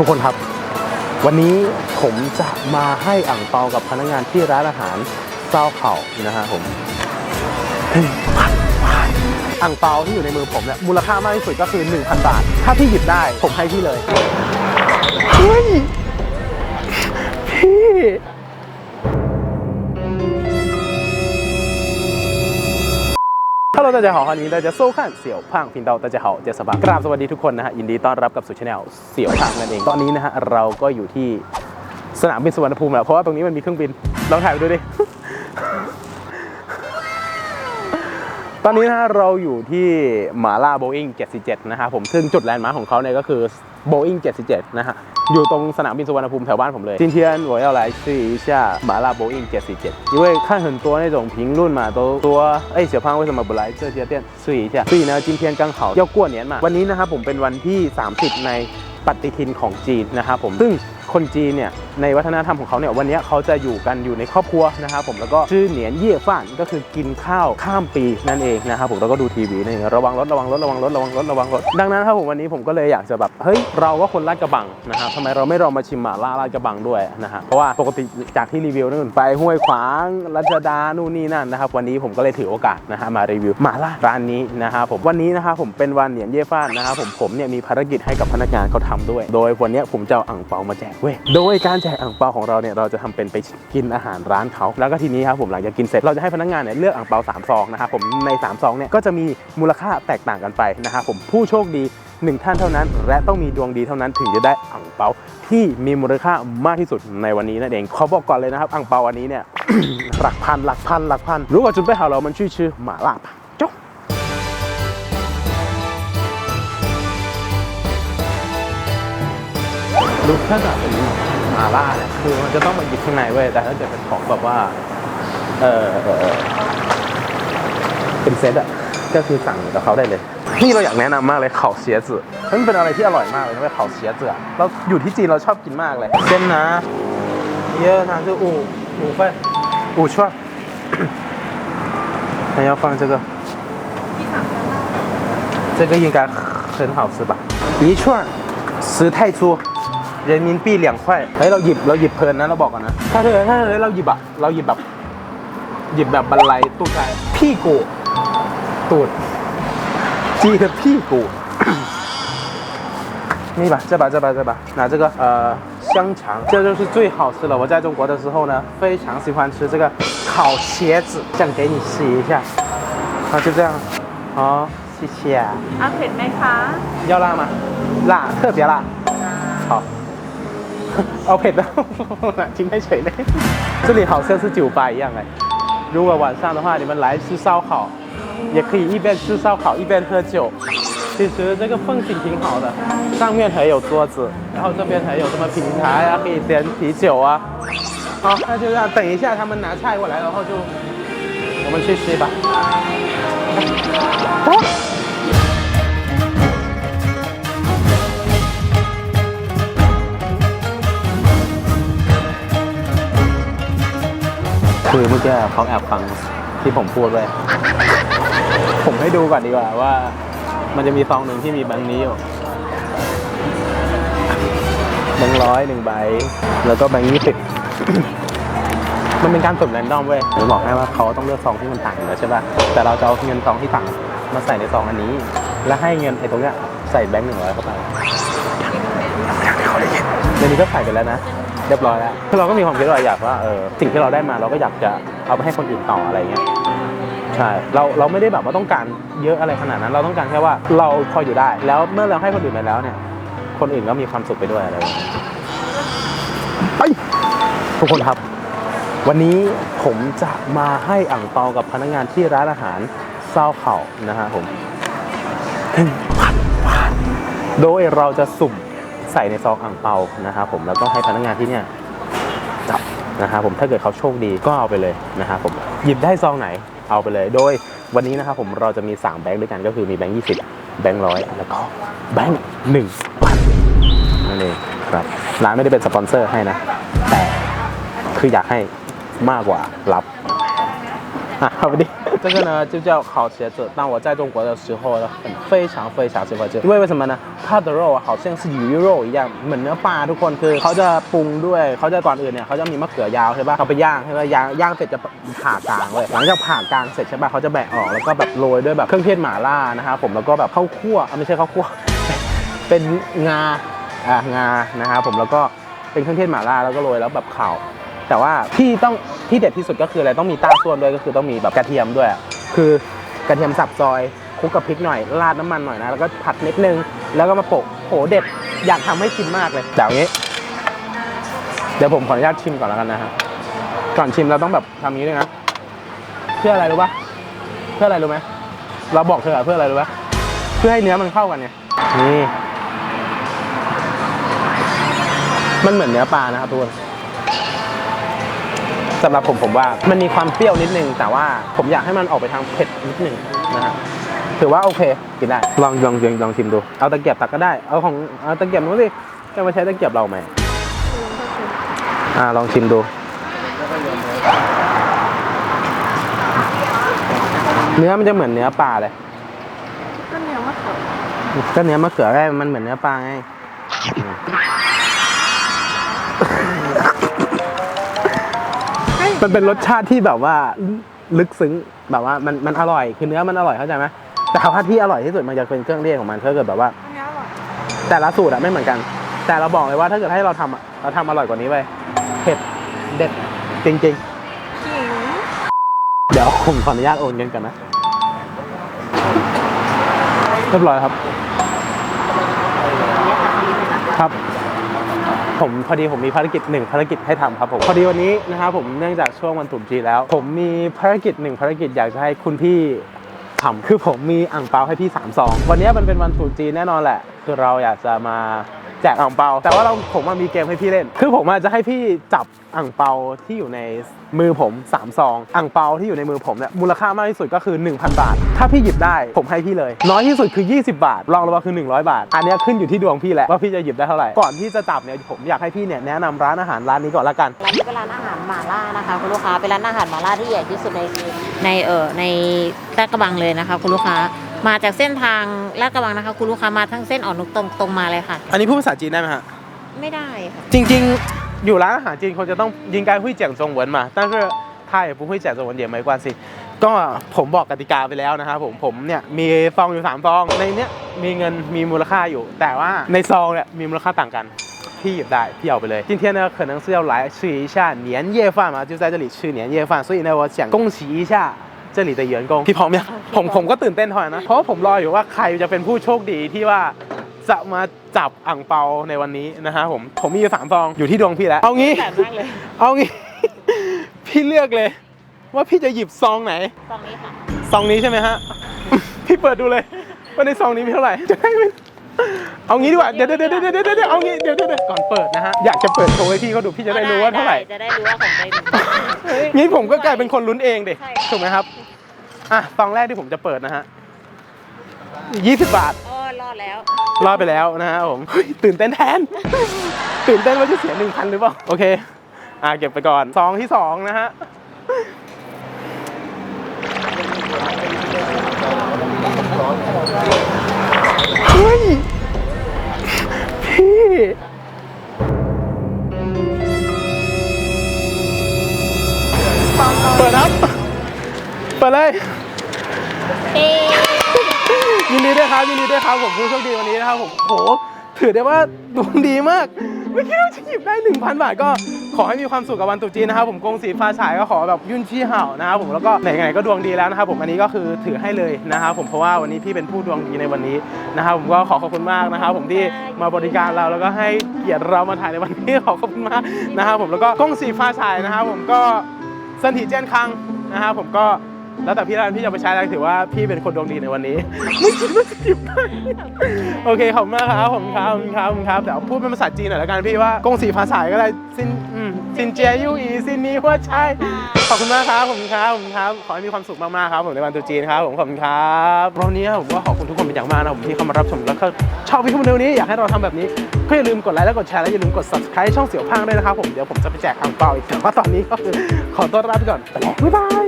ทุกคนครับ วันนี้ผมจะมาให้อ่างเปากับพนักงานที่ร้านอาหารเจ้าเข่านะฮะผมอ่างเปาที่อยู่ในมือผมเนี่ยมูลค่ามากที่สุดก็คือ 1,000 บาท ถ้าพี่หยิบได้ผมให้พี่เลยเฮ้ยพี่ Hello 大家好，欢迎大家收看เสี่ยวพาง频道大家好เจสบากราบสวัสดีทุกคนนะฮะยินดีต้อนรับกับสู่ช anel เสี่ยวพางนั่นเองตอนนี้นะฮะเราก็อยู่ที่สนามบินสุวรรณภูมิแล้วเพราะว่าตรงนี้มันมีเครื่องบินลองถ่ายไปดูดิ ตอนนี้นะฮะเราอยู่ที่หมาล่าโบอิง747 นะฮะผมซึ่งจุดแลนด์มาร์คของเขาเนี่ยก็คือโบอิง747 นะฮะ อยู่ตรงสนามบินสุวรรณภูมิแถวบ้านผมเลย今天我要来试一下麻辣波音747因为看很多那种评论嘛都说哎小胖为什么不来这家店试一下所以呢今天刚好要过年嘛วันนี้นะครับผมเป็นวันที่ 30 ในปฏิทินของจีนนะครับผมซึ่ง คนจีนเนี่ยในวัฒนธรรมของเขาเนี่ยวันนี้เขาจะอยู่กันอยู่ในครอบครัวนะครับผมแล้วก็ชื่อเหนียนเย่ฟ่านก็คือกินข้าวข้ามปีนั่นเองนะครับผมแล้วก็ดูทีวีนั่นเองระวังรถระวังรถระวังรถระวังรถระวังรถดังนั้นครับผมวันนี้ผมก็เลยอยากจะแบบเฮ้ยเราก็คนลาดกระบังนะครับทำไมเราไม่ลองมาชิมหม่าล่าลาดกระบังด้วยนะฮะเพราะว่าปกติจากที่รีวิวนู่นไปห้วยขวางรัชดานู่นนี่นั่นนะครับวันนี้ผมก็เลยถือโอกาสนะฮะมารีวิวหม่าล่าร้านนี้นะครับผมวันนี้นะครับผมเป็นวันเหนียนเย่ฟ่านนะครับผมผมเนี่ยมีภารกิจให้กับพนักงานเขาทำด้วย โดยวันนี้ผมจะเอาอ่างเปามาแจกเว้ย โดยการแจกอ่างเปาของเราเนี่ย เราจะทำเป็นไปกินอาหารร้านเขา แล้วก็ทีนี้ครับผมหลังจากกินเสร็จ เราจะให้พนักงานเนี่ยเลือกอ่างเปา3ซองนะครับผม ใน3ซองเนี่ยก็จะมีมูลค่าแตกต่างกันไปนะครับผม ผู้โชคดีหนึ่งท่านเท่านั้น และต้องมีดวงดีเท่านั้นถึงจะได้อ่างเปาที่มีมูลค่ามากที่สุดในวันนี้นั่นเอง ขอบอกก่อนเลยนะครับอ่างเปาอันนี้เนี่ยหลักพันหลักพันหลักพัน รู้ก่อนจุดไปหาเรามันชื่อชื่อหมาล่าปัจ๊ก 走ดูถ้าเกิดเป็นหมาล่าเนี่ยคือมันจะต้องมาหยิบข้างในเว้ยแต่ถ้าเกิดเป็นของแบบว่า เออเออเออเป็นเซตอะก็คือสั่งกับเขาได้เลย นี่เราอยากแนะนำมากเลยเขาเสียจืมันเป็นอะไรที่อร่อยมากเลยนะเว้ยเขาเสียจือเราอยู่ที่จีนเราชอบกินมากเลยเส้นนะเยอะนะ就五五份五串还要放这个这个应该很好吃吧一串十泰铢 人民币两块เฮ้ยเราหยิบเราหยิบเพลินนะเราบอกก่อนนะ ถ้าเธอถ้าเธอเราหยิบอะเราหยิบแบบ หยิบแบบบันไลตูดพี่กูตูดจี的屁股นี่吧，这把这把这把，拿这个呃香肠，这就是最好吃了。我在中国的时候呢，非常喜欢吃这个烤茄子，想给你试一下。好，就这样。好，谢谢。 เอาเผ็ดไหมคะ 要辣吗？辣，特别辣。好。 เอาเผ็ดแล้ว ทิ้งให้เฉยเลย这里好像是酒吧一样哎。如果晚上的话，你们来吃烧烤，也可以一边吃烧烤一边喝酒。其实这个风景挺好的，上面还有桌子，然后这边还有什么平台啊，可以点啤酒啊。好，那就这样，等一下他们拿菜过来，然后就我们去吃吧。哦 คือเมื่อกี้เขาแอบฟังที่ผมพูดไว้ ผมให้ดูก่อนดีกว่าว่า มันจะมีซองหนึ่งที่มีแบงค์นี้อยู่แบงค์ร้อยหนึ่งใบ แล้วก็แบงค์ยี่สิบมันเป็นการสุ่มแรนดอมเว้ยผมบอกให้ว่าเขาต้องเลือกซองที่มันต่างอยู่แล้วใช่ป่ะ แต่เราจะเอาเงินซองที่ต่างมาใส่ในซองอันนี้ แล้วให้เงินไอ้ตรงเนี้ยใส่แบงค์หนึ่งร้อยเข้าไปเดี๋ยวนี้ก็ใส่ไปแล้วนะ เรียบร้อยแล้วคือเราก็มีความคิดว่าอยากว่าเออสิ่งที่เราได้มาเราก็อยากจะเอาไปให้คนอื่นต่ออะไรเงี้ยใช่เราเราไม่ได้แบบว่าต้องการเยอะอะไรขนาดนั้น เราต้องการแค่ว่าเราพออยู่ได้ แล้วเมื่อเราให้คนอื่นไปแล้วเนี่ย คนอื่นก็มีความสุขไปด้วยอะไรเงี้ยไปทุกคนครับ วันนี้ผมจะมาให้อ่างเปากับพนักงานที่ร้านอาหารเศร้าเข่านะฮะผมหนึ่งพันบาทโดยเราจะสุ่ม ใส่ในซองอ่างเปานะครับผมแล้วก็ให้พนักงานที่เนี่ยจับนะครับผมถ้าเกิดเขาโชคดีก็เอาไปเลยนะครับผมหยิบได้ซองไหนเอาไปเลย โดยวันนี้นะครับผมเราจะมี 3 แบงค์ด้วยกันก็คือมีแบงค์20แบงค์ร้อยแล้วก็แบงค์หนึ่งพันนั่นเองครับร้านไม่ได้เป็นสปอนเซอร์ให้นะ แต่คืออยากให้มากกว่ารับ 啊，好不的。这个呢就叫烤茄子，当我在中国的时候呢，很非常非常喜欢吃，因为为什么呢？它的肉啊好像是鱼肉一样เหมือนเนื้อปลาทุกคนคือเขาจะปรุงด้วยเขาจะก่อนอื่นเนี่ยเขาจะมีมะเขือยาวใช่ป่ะเขาไปย่างใช่ป่ะย่างย่างเสร็จจะผ่ากลางเลยหลังจากผ่ากลางเสร็จใช่ป่ะเขาจะแบะออกแล้วก็แบบโรยด้วยแบบเครื่องเทศหม่าล่านะครับผมแล้วก็แบบข้าวคั่วอ่ะไม่ใช่ข้าวคั่ว เป็นงาอ่างานะครับผมแล้วก็เป็นเครื่องเทศหม่าล่าแล้วก็โรยแล้วแบบข่าว แต่ว่าที่ต้องที่เด็ดที่สุดก็คืออะไรต้องมีต้าส่วนด้วยก็คือต้องมีแบบกระเทียมด้วย คือกระเทียมสับซอยคลุกกับพริกหน่อยราดน้ำมันหน่อยนะแล้วก็ผัดนิดนึง แล้วก็มาโปะโหเด็ดอยากทำให้กินมากเลยแต่อย่างนี้ เดี๋ยวผมขออนุญาตชิมก่อนแล้วกันนะฮะก่อนชิมเราต้องแบบทำอย่านี้ด้วยนะเพื่ออะไรรู้ปะเพื่ออะไรรู้ไหมเราบอกเธอเพื่ออะไรรู้ปะเพื่อให้เนื้อมันเข้ากันไงนี่มันเหมือนเนื้อปลานะครับทุกคน สำหรับผมผมว่ามันมีความเปรี้ยวนิดนึง แต่ว่าผมอยากให้มันออกไปทางเผ็ดนิดนึงนะฮะถือว่าโอเคกินได้ลองลองลองลองชิมดู เอาตะเกียบตักก็ได้ เอาของเอาตะเกียบนู้นสิจะมาใช้ตะเกียบเราไหมอ่าลองชิมดู เนื้อมันจะเหมือนเนื้อปลาเลย ก็เนื้อมะเขือก็เนื้อมะเขือไงมันเหมือนเนื้อปลาไง มันเป็นรสชาติที่แบบว่าลึกซึ้งแบบว่ามันมันอร่อยคือเนื้อมันอร่อยเข้าใจไหมแต่ว่าที่อร่อยที่สุดมันจะเป็นเครื่องเทศของมันถ้าเกิดแบบว่า อันนี้อร่อยแต่ละสูตรอะไม่เหมือนกัน แต่เราบอกเลยว่าถ้าเกิดให้เราทำอะเราทำอร่อยกว่านี้ไปเผ็ดเด็ดจริงจริงๆ เดี๋ยวผมขออนุญาตโอนเงินกันนะเรียบร้อยครับ ครับ ผมพอดีผมมีภารกิจหนึ่งภารกิจให้ทำครับผมพอดีวันนี้นะครับผมเนื่องจากช่วงวันตรุษจีนแล้ว ผมมีภารกิจหนึ่งภารกิจอยากจะให้คุณพี่ทำคือผมมีอ่างเปาให้พี่สามซองวันนี้มันเป็นวันตรุษจีนแน่นอนแหละ คือเราอยากจะมา จกอ่างเปา แต่ว่าเราผมมามีเกมให้พี่เล่น คือผมอาจจะให้พี่จับอ่างเปาที่อยู่ในมือผมสามซองอ่างเปาที่อยู่ในมือผมเนี่ยมูลค่ามากที่สุดก็คือ 1,000 บาท ถ้าพี่หยิบได้ผมให้พี่เลย น้อยที่สุดคือ 20 บาท รองลงมาคือ 100 บาท อันนี้ขึ้นอยู่ที่ดวงพี่แหละว่าพี่จะหยิบได้เท่าไหร่ ก่อนที่จะจับเนี่ยผมอยากให้พี่เนี่ยแนะนำร้านอาหารร้านนี้ก่อนละกัน ร้านนี้เป็นร้านอาหารหม่าล่านะคะคุณลูกค้า เป็นร้านอาหารหม่าล่าที่ใหญ่ที่สุดในในเออในลาดกระบังเลยนะคะคุณลูกค้ามาจากเส้นทางลาดกระบังนะคะคุณลูกค้ามาทั้งเส้นอ่อนนุกตรงตรงมาเลยค่ะ อันนี้พูดภาษาจีนได้ไหมฮะ ไม่ได้ค่ะ จริงๆ อยู่ร้านอาหารจีนคนจะต้องยิงการ会讲中文嘛但是他也不会讲中文也没关系ก็ผมบอกกติกาไปแล้วนะครับผมผมเนี่ยมีซองอยู่สามซองในเนี้ยมีเงินมีมูลค่าอยู่ แต่ว่าในซองเนี่ยมีมูลค่าต่างกัน พี่หยิบได้พี่เอาไปเลย今天呢可能是要来吃一下年夜饭嘛就在这里吃年夜饭所以呢我想恭喜一下 这里的员工พี่พร้อมยังผมผมก็ตื่นเต้นทอยนะ เพราะว่าผมรออยู่ว่าใครจะเป็นผู้โชคดีที่ว่าจะมาจับอ่างเปาในวันนี้นะฮะผมผมมีอยู่สามซองอยู่ที่ดวงพี่แล้วเอางี้ แบบมากเลย เอางี้ พี่เลือกเลย ว่าพี่จะหยิบซองไหน ตรงนี้ค่ะ ซองนี้ใช่ไหมฮะ พี่เปิดดูเลยว่าในซองนี้มีเท่าไหร่ จะได้ไม่ เอางี้ดีกว่าเดี๋ยวเดี๋ยวเดี๋ยวเดี๋ยวเดี๋ยวเดี๋ยวเอางี้ เดี๋ยวเดี๋ยวเดี๋ยวก่อนเปิดนะฮะ อยากจะเปิดโชว์ให้พี่เขาดูพี่จะได้รู้ว่าเท่าไหร่ จะได้รู้ว่าของใครเฮ้ย งี้ผมก็กลายเป็นคนลุ้นเองดิใช่ ถูกไหมครับ อะซองแรกที่ผมจะเปิดนะฮะยี่สิบบาทโอ้รอดแล้ว รอดไปแล้วนะฮะผมเฮ้ยตื่นเต้นแทน ตื่นเต้นว่าจะเสียหนึ่งพันหรือเปล่า โอเค อะเก็บไปก่อนซองที่สองนะฮะ เปิดครับ เปิดเลย ยินดีด้วยครับ ยินดีด้วยครับ ผมผู้โชคดีวันนี้นะครับผมโห ถือได้ว่าดวงดีมาก ไม่คิดว่าจะหยิบได้ 1,000 บาทก็ ขอให้มีความสุขกับวันตรุษจีนนะครับผมกงสีฟ้าฉายก็ขอแบบยุ่นชี้เห่านะครับผมแล้วก็ไหนๆก็ดวงดีแล้วนะครับผมอันนี้ก็คือถือให้เลยนะครับผมเพราะว่าวันนี้พี่เป็นผู้ดวงดีในวันนี้นะครับผมก็ขอขอบคุณมากนะครับผมที่มาบริการเราแล้วก็ให้เกียรติเรามาถ่ายในวันนี้ขอขอบคุณมากนะครับผมแล้วก็กงสีฟ้าฉายนะครับผมก็สันติเจนคังนะครับผมก็ แล้วแต่พี่ร้านพี่จะไปใช้อะไรถือว่าพี่เป็นคนดวงดีในวันนี้ ไม่คิดว่าจะหยิบได้โอเคขอบคุณมากครับผมครับผมครับผมครับเดี๋ยวพูดเป็นภาษาจีนหน่อยละกันพี่ว่ากงสีภาษาก็ได้ซินอืมซินเจียยูอีซินนี้ว่าใช่ขอบคุณมากครับผมครับผมครับขอให้มีความสุขมากๆครับผมในวันตรุษจีนครับผมขอบคุณครับวันนี้ผมก็ขอบคุณทุกคนเป็นอย่างมากนะผมที่เข้ามารับชมแล้วก็ชอบวิดีโอนี้อยากให้เราทำแบบนี้ก็อย่าลืมกดไลค์และกดแชร์และอย่าลืมกด subscribe ช่องเสี่ยวพังด้วยนะครับผมเดี๋ยวผมจะไปแจกอ่างเปาอีกแต่ว่าตอนนี้ก็คือขอต้อนรับไปก่อนไปแล้วบ๊ายบาย